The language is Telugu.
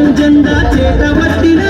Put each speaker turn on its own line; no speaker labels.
కదిలి వస్తున్నాడో, ఎగిరే జెండా